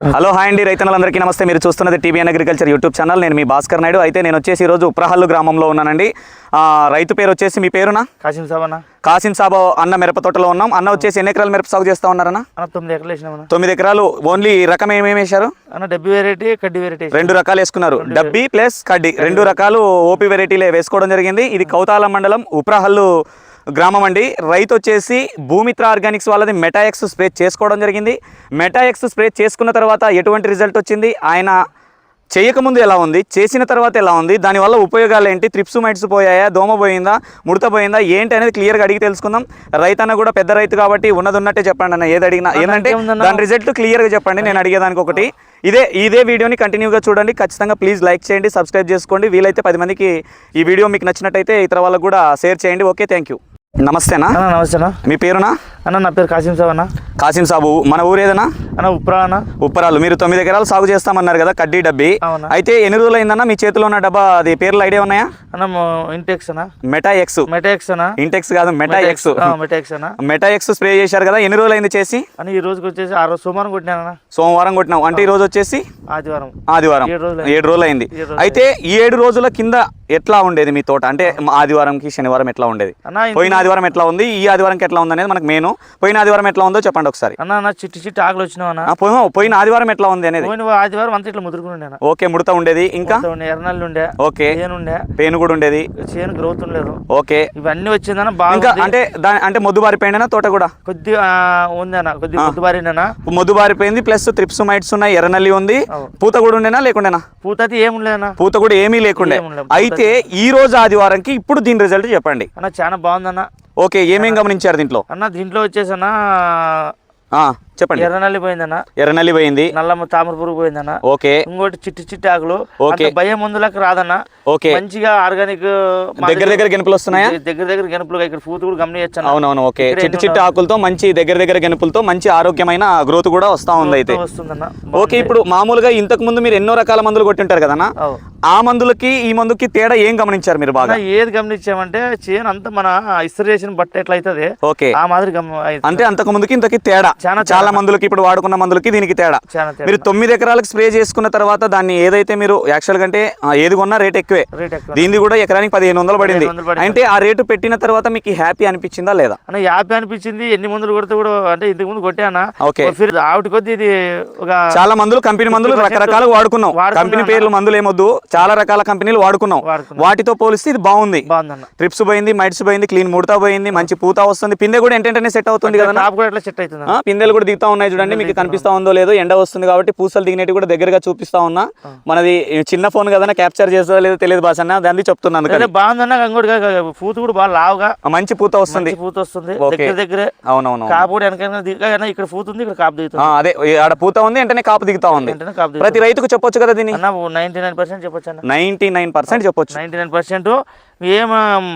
Hello hi అండి. రైతన్నలందరికీ నమస్తే. మీరు చూస్తున్నది టీవీఎన్ అగ్రికల్చర్ యూట్యూబ్ ఛానల్. నేను మీ భాస్కర్ నాయుడు. అయితే నేను వచ్చేసి ఈరోజు ఉప్రహల్లు గ్రామంలో ఉన్నానండి. ఆ, రైతు పేరు వచ్చేసి మీ పేరునా? కాసిం సాబ్ అన్న. కాసిం సాబు అన్న మిరప తోటలో ఉన్నాం. అన్న వచ్చేసి ఎన్ని ఎకరాలు మిరప సాగు చేస్తా ఉన్నారన్న? అన్న తొమ్మిది ఎకరాలు వేసినామన్న తొమ్మిది ఎకరాలు. ఓన్లీ రకం ఏమేమి వేశారు? అన్న డబ్బి వెరైటీ కడ్డీ వెరైటీ రెండు రకాలు వేసుకున్నారు. డబ్బి ప్లస్ కడ్డీ. రెండు రకాలు ఓపీ వెరైటీలే వేసుకోవడం జరిగింది. ఇది కౌతాల మండలం ఉప్రహల్లు గ్రామం అండి. రైతు వచ్చేసి భూమిత్ర ఆర్గానిక్స్ వాళ్ళది మెటాఎక్స్ స్ప్రే చేసుకోవడం జరిగింది. మెటాఎక్స్ స్ప్రే చేసుకున్న తర్వాత ఎటువంటి రిజల్ట్ వచ్చింది? ఆయన చేయకముందు ఎలా ఉంది? చేసిన తర్వాత ఎలా ఉంది? దానివల్ల ఉపయోగాలు ఏంటి? త్రిప్స్ మైట్స్ పోయాయా? దోమ పోయిందా? ముడత పోయిందా? ఏంటి అనేది క్లియర్గా అడిగి తెలుసుకుందాం. రైతన్న కూడా పెద్ద రైతు కాబట్టి ఉన్నది ఉన్నట్టే చెప్పండి అన్న. ఏది అడిగినా ఏంటంటే? దాని రిజల్ట్ క్లియర్గా చెప్పండి. నేను అడిగేదానికి ఒకటి. ఇదే ఇదే వీడియోని కంటిన్యూగా చూడండి. ఖచ్చితంగా ప్లీజ్ లైక్ చేయండి సబ్స్క్రైబ్ చేసుకోండి. వీలైతే పది మందికి ఈ వీడియో మీకు నచ్చినట్టయితే ఇతర వాళ్ళకు కూడా షేర్ చేయండి. Okay thank you. నమస్తేనా? అన్న నమస్తే అన్న మీ పేరునా? అన్న నా పేరు కాసిం సాబ్ అన్న. కాసిం సాబు మన ఊరు ఏదైనా అన్న ఉప్రా అన్న. ఉప్పరాలు మీరు తొమ్మిది ఎకరాలు సాగు చేస్తామన్నారు కదా కడ్డీ డబ్బి. అయితే ఎన్ని రోజులు అయిందన్నా మీ చేతిలో ఉన్న డబ్బా అది పేర్లు ఐడియా ఉన్నాయా? అన్న ఇంటెక్స్ అన్న. Meta X. మెటాక్స్ అన్న. ఇంటెక్స్ కాదు మెటా ఎక్స్. మెటాక్స్ అన్న. మెటా ఎక్స్ స్ప్రే చేశారు కదా ఎన్ని రోజులు అయింది చేసి? అని ఈ రోజుకి వచ్చేసి ఆ రోజు సోమవారం కొట్టినానన్న సోమవారం కొట్టినాం అంటే ఈ రోజు వచ్చేసి? ఆదివారం. ఆదివారం. ఏడు రోజులు అయింది అయితే ఈ ఏడు రోజుల కింద ఎట్లా ఉండేది మీ తోట? అంటే ఆదివారంకి శనివారం ఎట్లా ఉండేది? పోయిన ఆదివారం ఎట్లా ఉంది? ఈ ఆదివారంకి ఎట్లా ఉంది అనేది మనకు మెయిన్. పోయిన ఆదివారం ఎట్లా ఉందో చెప్పండి ఒకసారి. అన్న చిట్టి చిట్టి ఆకులు వచ్చినావు పోయిన- ఆదివారం ఎట్లా ఉంది అనేది? ఆదివారం అంతా ఇట్లా ముదురుకుని అన్న. ఓకే ముడత ఉండేది. ఇంకా? ఎర్రనల్లి ఉండే ఓకే. ఉండే. పెయిన్ కూడా ఉండేది. చేను గ్రోత్ ఉండలేదు ఓకే. ఇవన్నీ వచ్చిందన్న ఇంకా బాగా అంటే అంటే మొద్దు బారిపోయిందనా తోట కూడా? కొద్దిగా ఆ, ఉంది అన్న కొద్దిగా పొద్దు బారినన్నా మొద్దు బారిపోయింది ప్లస్ త్రిప్స్ మైట్స్ ఉన్నాయి ఎర్రనల్లి ఉంది. పూత కూడా ఉండేనా లేకుండేనా? పూతతి ఏముండలేదన్న. పూత కూడా ఏమీ లేకుండే. ఉండలేదు. అయితే ఈ రోజు ఆదివారంకి ఇప్పుడు దీని రిజల్ట్ చెప్పండి. అన్న చాలా బాగుందన్న. ఓకే ఏమేం గమనించారు దీంట్లో? అన్న దీంట్లో వచ్చేసన్న ఆ, చెప్పండి. ఎర్రనల్లి పోయిందన్న. ఎర్రనల్లి పోయింది. నల్లమ్మ తామర పురుగు పోయిందన్న. ఓకే. ఇంకోటి చిట్టి చిట్టి ఆకులు. ఓకే. భయం మందులకు రాదన్న. ఓకే. మంచిగా ఆర్గానిక్ దగ్గర దగ్గర గెనుపులు వస్తున్నాయా? దగ్గర దగ్గర గెనుపులుగా ఇక్కడ పూత కూడా గమనించచ్చు అవునవును ఓకే. చిట్టి చిట్టి ఆకులతో మంచి దగ్గర దగ్గర గెనుపులతో మంచి ఆరోగ్యమైన గ్రోత్ కూడా వస్తా ఉంది అయితే. వస్తుందన్న. ఓకే ఇప్పుడు మామూలుగా ఇంతకు ముందు మీరు ఎన్నో రకాల మందులు కొట్టింటారు కదన్నా. ఆ మందులకి ఈ మందుకి తేడా ఏం గమనించారు మీరు బాగా? ఏది గమనించామంటే చేను అంతా మన ఇస్త్రీ చేసిన బట్ట ఎట్లా అవుతుంది ఓకే. ఆ మాదిరి. అంటే అంతకు ముందుకి ఇంతకి తేడా. చాలా చాలా మందులకి ఇప్పుడు వాడుకున్న మందులకి దీనికి తేడా. మీరు తొమ్మిది ఎకరాలకు స్ప్రే చేసుకున్న తర్వాత దాన్ని ఏదైతే మీరు యాక్చువల్ కంటే ఏది కొన్నా రేట్ ఎక్కువే. దీనిది కూడా ఎకరానికి పదిహేను వందలు పడింది. 1500 పడింది. అంటే ఆ రేటు పెట్టిన తర్వాత మీకు హ్యాపీ అనిపించిందా లేదా? యాభై అనిపించింది. ఎన్ని మందులు కొడితే కూడా అంటే ఇంతకు ముందు కొట్టానా ఓకే. ఆవిడ కొద్ది ఇది ఒక చాలా మందులు కంపెనీ మందులు 50% రకరకాలు వాడుకున్నాం. కంపెనీ. పేర్లు మందులు ఏమొద్దు చాలా రకాల కంపెనీలు వాడుకున్నాం. వాటితో పోలిస్తే ఇది బాగుంది. ట్రిప్స్ పోయింది మైట్స్ పోయింది క్లీన్ ముడతా పోయింది మంచి పూత వస్తుంది పిందె కూడా ఏంటంటే సెట్ అవుతుంది కదా సెట్ అవుతుంది పిందెలు కూడా దిగుతా ఉన్నాయి చూడండి మీకు కనిపిస్తా ఉందో లేదో ఎండ వస్తుంది కాబట్టి పూసలు దిగినట్టు కూడా దగ్గరగా చూపిస్తా ఉన్నా. మనది చిన్న ఫోన్ కదా క్యాప్చర్ చేస్తుందో లేదో తెలియదు భాష అన్న దాన్ని చెప్తున్నాను బాగుందన్న ఇంకోటి పూత కూడా బాగా లావుగా. మంచి పూత వస్తుంది. పూత వస్తుంది. దగ్గర దగ్గరే. అవునవును కాపు కూడా వెనక దిగగానే ఇక్కడ పూత ఉంది ఇక్కడ కాపు దిగుతుంది. అదే ఆడ పూత ఉంది వెంటనే కాపు దిగుతా ఉంది. ప్రతి రైతుకు చెప్పొచ్చు కదా దీన్ని? నైన్టీ నైన్ పర్సెంట్ చెప్పొచ్చు నైన్టీ నైన్ పర్సెంట్ చెప్పొచ్చు. నైన్టీ నైన్ పర్సెంట్ ఏం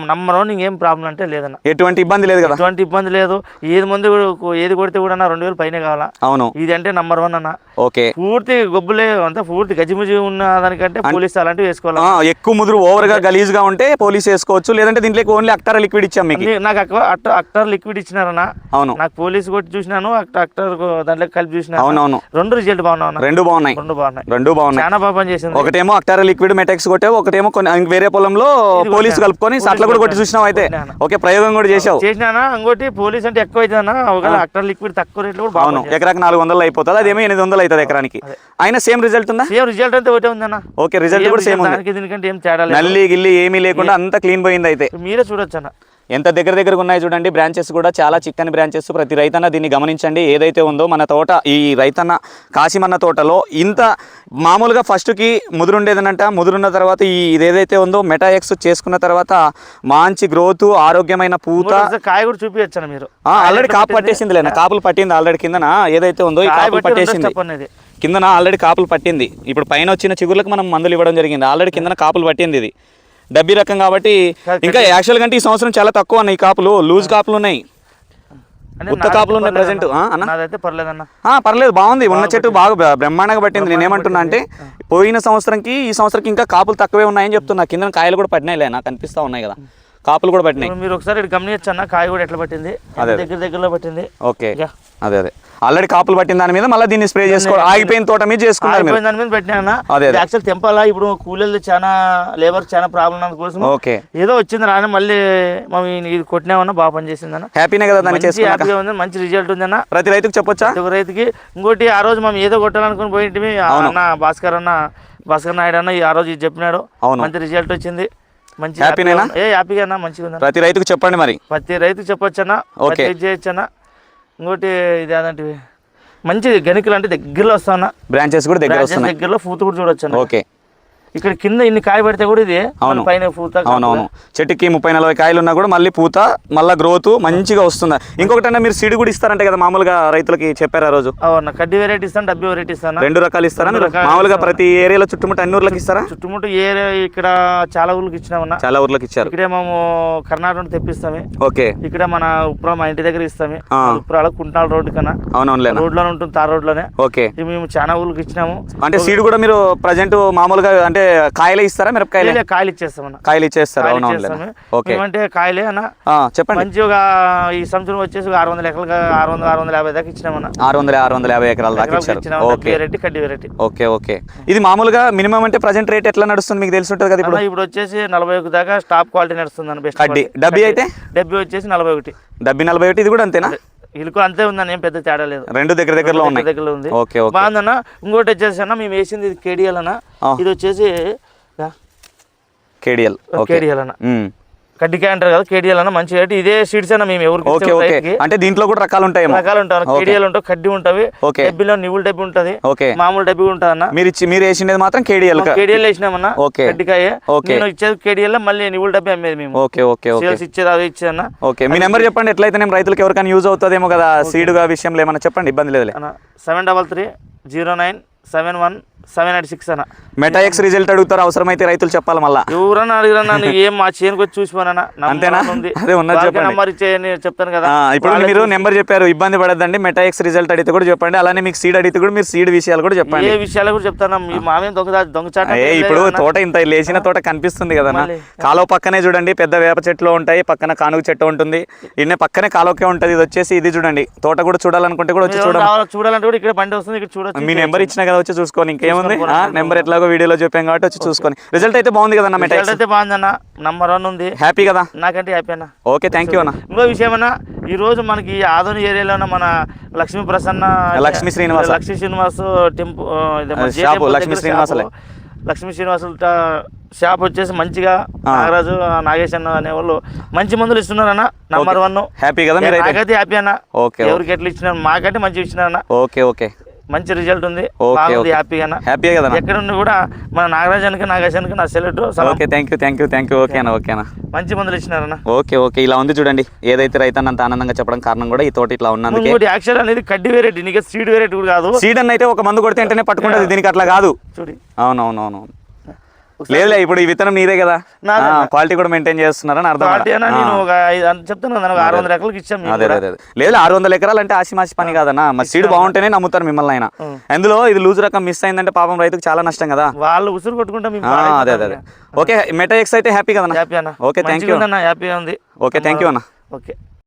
నంబర్ వన్ ఇంకేం ప్రాబ్లం అంటే లేదన్న. ఎటువంటి ఇబ్బంది లేదు కదా. ఎటువంటి ఇబ్బంది లేదు. ఏది మందు ఏది కొడితే కూడా అన్న రెండు వేలు పైన కావాలా? అవును. ఇది అంటే నంబర్ వన్ అన్న. ఓకే. పూర్తి గొబ్బులే అంతా పూర్తి గజిముజి ఉన్న దానికంటే పోలీస్ అలాంటివి వేసుకోవాలి? ఎక్కువ ముదురు ఓవర్గా గలీజ్గా ఉంటే పోలీస్ వేసుకోవచ్చు లేదంటే దీంట్లోకి ఓన్లీ అక్టార లిక్విడ్ ఇచ్చాం మీకు. నాకు అక్టర్ లిక్విడ్ ఇచ్చినారన్న. అవును. నాకు పోలీస్ కొట్టి చూసినాను అక్ట- అక్టర్ దాంట్లో కలిపి చూసినాను. అవునవును. రెండు రిజల్ట్ బాగున్నావు అన్న. రెండు బాగున్నాయి. రెండు బాగున్నాయి. రెండు బాగున్నాయి. చాలా బాగా పనిచేసింది. ఒకటేమో అక్టార లిక్విడ్ మెటెక్స్ కొట్టే ఒకటేమో కొన్ని వేరే పొలంలో పోలీస్ కలుపుకొని అట్లా కూడా కొట్టి చూసినావు అయితే. ఓకే ప్రయోగం కూడా చేసావు చేసినానా? ఇంకోటి పోలీస్ అంటే ఎక్కువ అవుతుందన్న ఒకవేళ లిక్విడ్ తక్కువ రేట్లో కూడా అవును బాగుంది ఎకరాకి నాలుగు వందలు అయిపోతుంది. అదేమో ఎనిమిది వందలు అవుతుంది ఎకరానికి. అయినా సేమ్ రిజల్ట్ ఉందా? సేమ్ రిజల్ట్ అంతా ఒకటే ఉందన్న. ఓకే రిజల్ట్ కూడా సేమ్ ఉంది. దానికి దీనికంటే ఏం తేడా నల్లి గిల్లి ఏమీ లేకుండా అంత క్లీన్ పోయింది అయితే. మీరే చూడొచ్చు అన్న ఎంత దగ్గర దగ్గరకు ఉన్నాయి చూడండి బ్రాంచెస్ కూడా చాలా చిక్కని బ్రాంచెస్ ప్రతి రైతన్న దీన్ని గమనించండి. ఏదైతే ఉందో మన తోట ఈ రైతన్న కాశీమన్న తోటలో ఇంత మామూలుగా ఫస్ట్కి ముదురుండేదనంట. ముదురున్న తర్వాత ఈ ఇదేదైతే ఉందో మెటాఎక్స్ చేసుకున్న తర్వాత మంచి గ్రోత్ ఆరోగ్యమైన పూత. కాయ కూడా చూపించచ్చు అన్న మీరు. ఆల్రెడీ కాపు పట్టేసింది లేనా కాపులు పట్టింది? ఆల్రెడీ కిందన. ఏదైతే ఉందో కాపులు పట్టేసింది. కిందన ఆల్రెడీ కాపులు పట్టింది. ఇప్పుడు పైన వచ్చిన చిగుర్లకు మనం మందులు ఇవ్వడం జరిగింది. ఆల్రెడీ కిందన కాపులు పట్టింది ఇది. డబ్బీ రకం కాబట్టి ఇంకా యాక్చువల్ కంటే ఈ సంవత్సరం చాలా తక్కువ ఉన్నాయి కాపులు. లూజ్ కాపులు ఉన్నాయి. ఉత్త కాపులు ఉన్నాయి పర్లేదన్న. ఆ, పర్లేదు బాగుంది. ఉన్న చెట్టు బాగా బ్ర- బ్రహ్మాండంగా పట్టింది. నేను ఏమంటున్నా అంటే పోయిన సంవత్సరంకి ఈ సంవత్సరంకి ఇంకా కాపులు తక్కువే ఉన్నాయని చెప్తున్నా. కింద కాయలు కూడా పడినాయిలే నాకు అనిపిస్తా ఉన్నాయి కదా. కాపులు కూడా పట్టినాయి. మీరు ఒకసారి గమనించచ్చు అన్న కాయ కూడా ఎట్లా పట్టింది? అదే. దగ్గర దగ్గరలో పట్టింది? ఓకే. అదే అదే. ఆల్రెడీ కాపులు పట్టిన దాని మీద మళ్ళీ దీన్ని స్ప్రే చేసుకోవడం ఆగిపోయిన తోట మీద చేసుకున్నారు దాని మీద పెట్టినా అదే. యాక్చువల్ తెంపాలా? ఇప్పుడు కూలీలు చాలా లేబర్ చాలా ప్రాబ్లం అందుకోసం ఓకే. ఏదో వచ్చింది రాని మళ్ళీ మనం ఇది కొట్టినామన్నా బాగా పనిచేసిందన్న హ్యాపీనే కదా దాన్ని చేసుకున్నాక. హ్యాపీగా ఉంది మంచి రిజల్ట్ ఉందన్న. ప్రతి రైతుకు చెప్పొచ్చా? ప్రతి రైతుకి. ఇంకోటి ఆ రోజు మనం ఏదో కొట్టాలనుకుని పోయింటిమి అన్న భాస్కర్ అన్న భాస్కర్ నాయుడు అన్న ఈ ఆ రోజు ఇది చెప్పినాడు. మంచి రిజల్ట్ వచ్చింది. మంచి హ్యాపీనేనా? ఏ హ్యాపీగా అన్న మంచిగా ఉందన్న ప్రతి రైతుకు చెప్పండి మరి. ప్రతి రైతుకి చెప్పొచ్చన్న ఓకే. చేయొచ్చన్న ఇంకోటి ఇది అదంటివి మంచి గణికలు అంటే దగ్గరలో వస్తామన్న బ్రాంచెస్ కూడా దగ్గర వస్తున్నాయి. దగ్గరలో పూత కూడా చూడొచ్చు ఓకే ఇక్కడ కింద ఇన్ని కాయ పెడితే కూడా ఇది అవును. పైన పూత అవునవును. చెట్టుకి ముప్పై నలభై కాయలు ఉన్నా కూడా మళ్ళీ పూత మళ్ళీ గ్రోత్ మంచిగా వస్తుంది? ఇంకొకటి మీరు సీడ్ కూడా ఇస్తారంటే కదా మామూలుగా రైతులకి చెప్పారు ఆ రోజు. అవునా కడ్డీ వెరైటీ ఇస్తాను డబ్బీ వెరైటీ ఇస్తాను. రెండు రకాలు ఇస్తారా రెండు మామూలుగా ప్రతి ఏరియాలో చుట్టుముట్టు అన్ని ఊర్లకు ఇస్తారా? చుట్టుముట్టు ఏ ఇక్కడ చాలా ఊళ్ళకి ఇచ్చినామన్నా. చాలా ఊర్లకు ఇచ్చారు. ఇక్కడే మేము కర్ణాటక నుండి తెప్పిస్తాము. ఓకే. ఇక్కడ మన ఉప్రా మా ఇంటి దగ్గర ఇస్తాము. ఆ. ఉప్రాల కుంటాల రోడ్డు కన్నా. అవునవునులేనా రోడ్లోనే ఉంటుంది తార్ రోడ్లోనే. ఓకే. ఇది మేము చాలా ఊళ్ళకి ఇచ్చినాము. అంటే సీడ్ కూడా మీరు ప్రజెంట్ మామూలుగా అంటే కాయలే ఇస్తారా మిరపకాయలే? కాయలు ఇచ్చేస్తామన్నా. కాయలు ఇచ్చేస్తారు? ఓకే. మేమంటే కాయలే అన్న. చెప్పండి. మంచి ఒక ఈ సంవత్సరం వచ్చేసి ఆరు వందల ఎకరాలుగా ఆరు వందల ఆరు వందల యాభై దాకా ఇచ్చినామన్నా. ఆరు వందల ఆరు వందల యాభై ఎకరాల దాకా ఇచ్చారు. ఓకే. కడ్డీ వెరైటీ ఓకే ఓకే. ఇది మామూలుగా మినిమం అంటే ప్రజెంట్ రేట్ ఎట్లా నడుస్తుంది? మీకు తెలిసి ఉంటుంది కదా ఇప్పుడు. ఇప్పుడు వచ్చేసి నలభై ఒకటి దాకా టాప్ క్వాలిటీ నడుస్తుంది అన్న కడ్డీ. డబ్బీ అయితే? డబ్బీ వచ్చేసి నలభై ఒకటి. డబ్బీ నలభై ఒకటి ఇది కూడా అంతేనా? ఇలుకు అంతే ఉందన్న ఏం పెద్ద తేడా లేదు. రెండు దగ్గర దగ్గరలో ఉన్నాయి. దగ్గరలో ఉంది. Okay okay. బాగుందన్న ఇంకోటి వచ్చేసి అన్న మేము వేసింది ఇది కేడిఎల్ అన్న. ఇది వచ్చేసి కేడిఎల్ కేడిఎల్ అన్న. కడ్డికాయ అంటారు కదా కేడిఎల్ అన్న మంచి రేటు ఇదే సీడ్స్ అన్న మేము ఎవరికి ఓకే ఓకే. అంటే దీంట్లో కూడా రకాలు ఉంటాయేమో. రకాలు ఉంటాయి. కేడిఎల్ ఉంటాయి కడ్డీ ఓకే. డబ్బీలో నివులు డబ్బి ఉంటది ఓకే. మామూలు డబ్బి ఉంటుంది అన్న మీరు ఇచ్చి మీరు వేసిండేది మాత్రం కేడిఎల్ కేడిఎల్ వేసినామన్న ఓకే. కడ్డికాయ ఓకే. నేను ఇచ్చేది కేడిఎల్ మళ్ళీ నివులు డబ్బి అమ్మేది మేము. Okay okay okay. ఇచ్చేది అది ఇచ్చేదన్న. ఓకే. మీ నెంబర్ చెప్పండి ఎట్లయితే నేను రైతులకు ఎవరికైనా యూజ్ అవుతుందేమో కదా సీడుగా విషయంలో ఏమైనా చెప్పండి ఇబ్బంది అన్న seven double three zero nine seven one seven eight six అన్న. మెటాఎక్స్ రిజల్ట్ అడుగుతారు అవసరమైతే రైతులు చెప్పాలి మళ్ళా. ఎవరన్నా అడిగిరన్నా నువ్వు ఏం మా చేనుకి వచ్చి చూసిపోనా అంతేనా? అదే ఉన్నది చెప్పండి. నంబర్ ఇచ్చేయని చెప్తాను కదా. ఇప్పుడు మీరు నెంబర్ చెప్పారు ఇబ్బంది పడద్దండి. మెటాఎక్స్ రిజల్ట్ అడిగితే కూడా చెప్పండి. అలానే మీకు సీడ్ అడిగితే కూడా మీరు సీడ్ విషయాలు కూడా చెప్పండి. ఏ విషయాలు కూడా చెప్తాను మీ మామేం దొంగ దొంగచాట ఇప్పుడు తోట ఇంత లేచిన తోట కనిపిస్తుంది కదా. కాలువ పక్కనే చూడండి పెద్ద వేప చెట్లు ఉంటాయి. పక్కన కానుగ చెట్టు ఉంటుంది. ఇన్నే పక్కనే కాలువకే ఉంటుంది. ఇది వచ్చేసి ఇది చూడండి. తోట కూడా చూడాలనుకుంటే కూడా వచ్చి చూడండి చూడాలంటే కూడా ఇక్కడ బండి వస్తుంది. ఇక్కడ చూడొచ్చు. మీ నెంబర్ ఇచ్చినా కదా వచ్చి చూసుకోండి. ఇంకేముంది పోనీ. నెంబర్ ఎట్లాగో వీడియోలో చెప్పాం కాబట్టి వచ్చి చూసుకొని. రిజల్ట్ అయితే బాగుంది కదా రిజల్ట్ అయితే బాగుందన్న నంబర్ వన్ ఉంది. హ్యాపీ కదా? నాకంటే హ్యాపీ అన్న. ఓకే థ్యాంక్ యూ అన్న. ఇంకో విషయం అన్న ఈ రోజు మనకి ఈ ఆదోని ఏరియాలో ఉన్న మన లక్ష్మీ ప్రసన్న లక్ష్మీ శ్రీనివాస. లక్ష్మీ శ్రీనివాస్ టెంపు షాపు, లక్ష్మీ శ్రీనివాసలే. లక్ష్మీ శ్రీనివాసుల షాప్ వచ్చేసి మంచిగా. నాగరాజు ఆ, నాగేష్ అన్న అనే వాళ్ళు మంచి మందులు ఇస్తున్నారన్న నంబర్ వన్ హ్యాపీ కదా నాకైతే హ్యాపీ అన్న. ఓకే ఎవరికి ఎట్లా ఇచ్చినారు మాకైతే మంచి ఇచ్చినారన్న ఓకే ఓకే మంచి రిజల్ట్ ఉంది. బాగుంది. హ్యాపీగా కదా ఎక్కడ ఉండి కూడా మన నాగరాజానికి నాగేశానికి నా select okay thank you thank you thank you okay అన్న ఓకే అన్న. మంచి మందులు ఇచ్చినారన్న. ఓకే ఓకే ఇలా ఉంది చూడండి. ఏదైతే రైతు అంత ఆనందంగా చెప్పడం కారణం కూడా ఈ తోట ఇట్లా ఉన్నందుకే. ఇంకోటి యాక్చువల్ అనేది కడ్డీ వెరైటీ నీకు సీడ్ వెరైటీ కూడా కాదు. సీడ్ అన్న అయితే ఒక మందు కొడితే వెంటనే పట్టుకుంటుంది. దీనికి అట్లా కాదు. చూడి. అవునవునవును లేదులే ఇప్పుడు ఈ విత్తనం నీదే కదా. క్వాలిటీ కూడా మెయింటైన్ చేస్తున్నారని అర్థం క్వాలిటీ అన్న నేను ఒక ఐదు అంత చెప్తాను కదా ఒక ఆరు వందల ఎకరాలకు ఇచ్చాం అదే. అదే అదే. లేదు ఆరు వందల ఎకరాలు అంటే ఆశమాసి పని కాదన్నా. మరి సీడ్ బాగుంటేనే నమ్ముతారు మిమ్మల్ని అయినా. ఉం. అందులో ఇది లూజ్ రకం మిస్ అయిందంటే పాపం రైతుకు చాలా నష్టం కదా. వాళ్ళు ఉసురు కొట్టుకుంటే అదే అదే ఓకే మెటా ఎక్స్ అయితే హ్యాపీ కదా హ్యాపీ అన్న. ఓకే థ్యాంక్ యూ హ్యాపీగా ఉంది. ఓకే థ్యాంక్ యూ అన్న. ఓకే.